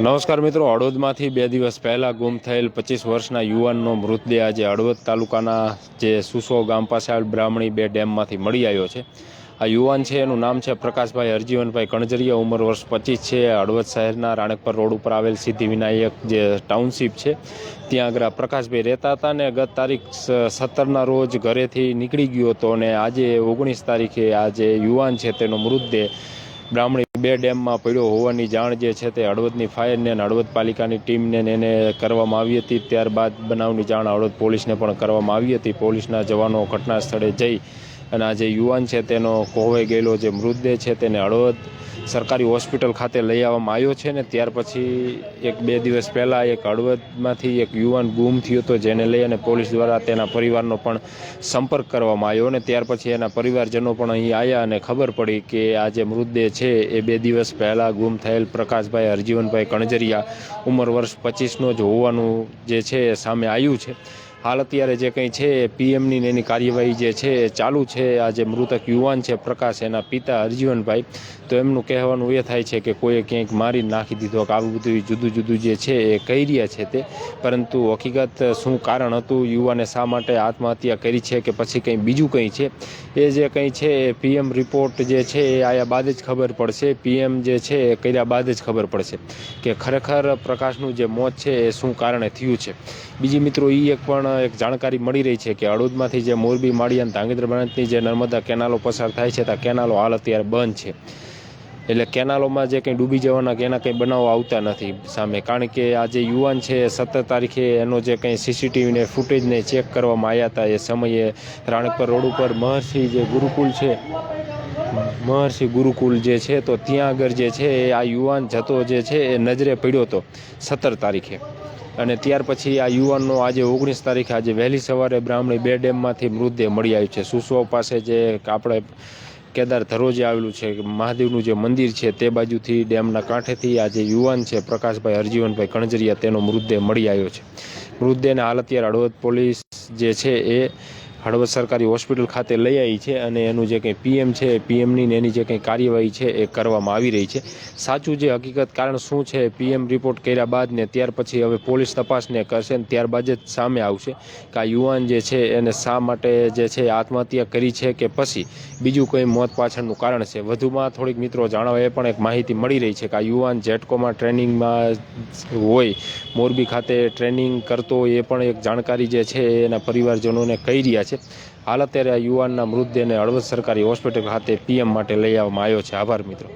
નમસ્કાર મિત્રો, હળવદમાંથી બે દિવસ પહેલાં ગુમ થયેલ પચીસ વર્ષના યુવાનનો મૃતદેહ આજે હળવદ તાલુકાના જે સુસો ગામ પાસે આવેલ બ્રાહ્મણી બે ડેમમાંથી મળી આવ્યો છે. આ યુવાન છે, એનું નામ છે પ્રકાશભાઈ હરજીવનભાઈ કણજરિયા, ઉંમર વર્ષ પચીસ છે. હળવદ શહેરના રાણકપર રોડ ઉપર આવેલ સિદ્ધિ વિનાયક જે ટાઉનશીપ છે, ત્યાં આગળ પ્રકાશભાઈ રહેતા હતા ને ગત તારીખ સત્તરના રોજ ઘરેથી નીકળી ગયો હતો અને આજે ઓગણીસ તારીખે આ જે યુવાન છે, તેનો મૃતદેહ બ્રાહ્મણી બે ડેમમાં પડ્યો હોવાની જાણ જે છે તે હળવદની ફાયરને અને હળવદ પાલિકાની ટીમને એને કરવામાં આવી હતી. ત્યારબાદ બનાવની જાણ હળવદ પોલીસને પણ કરવામાં આવી હતી. પોલીસના જવાનો ઘટના સ્થળે જઈ અને આ જે યુવાન છે તેનો કોહવાઈ ગયેલો જે મૃતદેહ છે તેને હળવદ સરકારી હોસ્પિટલ ખાતે લઈ આવવામાં આવ્યો છે ને ત્યાર પછી એક બે દિવસ પહેલાં એક હળવદમાંથી એક યુવાન ગુમ થયો હતો જેને લઈ અને પોલીસ દ્વારા તેના પરિવારનો પણ સંપર્ક કરવામાં આવ્યો અને ત્યાર પછી એના પરિવારજનો પણ અહીં આવ્યા અને ખબર પડી કે આ જે મૃતદેહ છે એ બે દિવસ પહેલાં ગુમ થયેલ પ્રકાશભાઈ હરજીવનભાઈ કણજરિયા ઉંમર વર્ષ પચીસનો જ હોવાનું જે છે એ સામે આવ્યું છે. હાલ અત્યારે જે કંઈ છે પીએમની એની કાર્યવાહી જે છે, એ ચાલુ છે. આ જે મૃતક યુવાન છે, પ્રકાશ, એના પિતા હરજીવનભાઈ. તો એમનું કહેવાનું એ થાય છે કે કોઈએ ક્યાંક મારી નાખી દીધો. કે આવું બધું જુદું જુદું જે છે, એ કહી રહ્યા છે તે. પરંતુ હકીકત શું કારણ હતું? યુવાને શા માટે આત્મહત્યા કરી છે કે પછી કંઈ બીજું કંઈ છે? એ જે કંઈ છે, એ પીએમ રિપોર્ટ જે છે, એ આયા બાદ જ ખબર પડશે. પીએમ જે છે, એ કર્યા બાદ જ ખબર પડશે કે ખરેખર પ્રકાશનું જે મોત છે, એ શું કારણે થયું છે? બીજી મિત્રો એ એક પણ એક જાણકારી મળી રહી છે કે હળવદમાંથી જે મોરબી માળી અને ધાંગધ્રા બ્રાન્ચની જે નર્મદા કેનાલો પસાર થાય છે ત્યાં કેનાલો હાલ અત્યારે બંધ છે. એટલે કેનાલોમાં જે કંઈ ડૂબી જવાના કે એના કંઈ બનાવો આવતા નથી સામે. કારણ કે આ જે યુવાન છે સત્તર તારીખે એનો જે કંઈ સીસીટીવીને ફૂટેજને ચેક કરવામાં આવ્યા હતા, એ સમયે રાણકપર રોડ ઉપર મહર્ષિ જે ગુરુકુલ છે, મહર્ષિ ગુરુકુલ જે છે, તો ત્યાં આગળ જે છે એ આ યુવાન જતો જે છે એ નજરે પડ્યો હતો સત્તર તારીખે. અને ત્યાર પછી આ યુવાનનો આજે ઓગણીસ તારીખે આજે વહેલી સવારે બ્રાહ્મણી બે ડેમમાંથી મૃતદેહ મળી આવ્યું છે. સુસવા પાસે જે આપણે કેદાર ધરોજે આવેલું છે, મહાદેવનું જે મંદિર છે તે બાજુથી ડેમના કાંઠેથી આ જે યુવાન છે પ્રકાશભાઈ હરજીવનભાઈ કણજરિયા, તેનો મૃતદેહ મળી આવ્યો છે. મૃતદેહને હાલ અત્યારે હળવદ પોલીસ જે છે એ હળવદ સરકારી હોસ્પિટલ ખાતે લઈ આવી છે અને એનું જે કંઈ પીએમ છે પીએમની ને એની જે કંઈ કાર્યવાહી છે એ કરવામાં આવી રહી છે. સાચું જે હકીકત કારણ શું છે, પીએમ રિપોર્ટ કર્યા બાદ ને ત્યાર પછી હવે પોલીસ તપાસને કરશે ને ત્યારબાદ જ સામે આવશે કે આ યુવાન જે છે એને શા માટે જે છે આત્મહત્યા કરી છે કે પછી બીજું કંઈ મોત પાછળનું કારણ છે. વધુમાં થોડીક મિત્રો જાણવા એ પણ એક માહિતી મળી રહી છે કે આ યુવાન જેટકોમાં ટ્રેનિંગમાં હોય, મોરબી ખાતે ટ્રેનિંગ કરતો એ પણ એક જાણકારી જે છે એના પરિવારજનોને કહી રહ્યા છે. હાલ અત્યારે આ યુવાનના મૃતદેહને હળવદ સરકારી હોસ્પિટલ ખાતે પીએમ માટે લઈ આવવામાં આવ્યો છે. આભાર મિત્રો.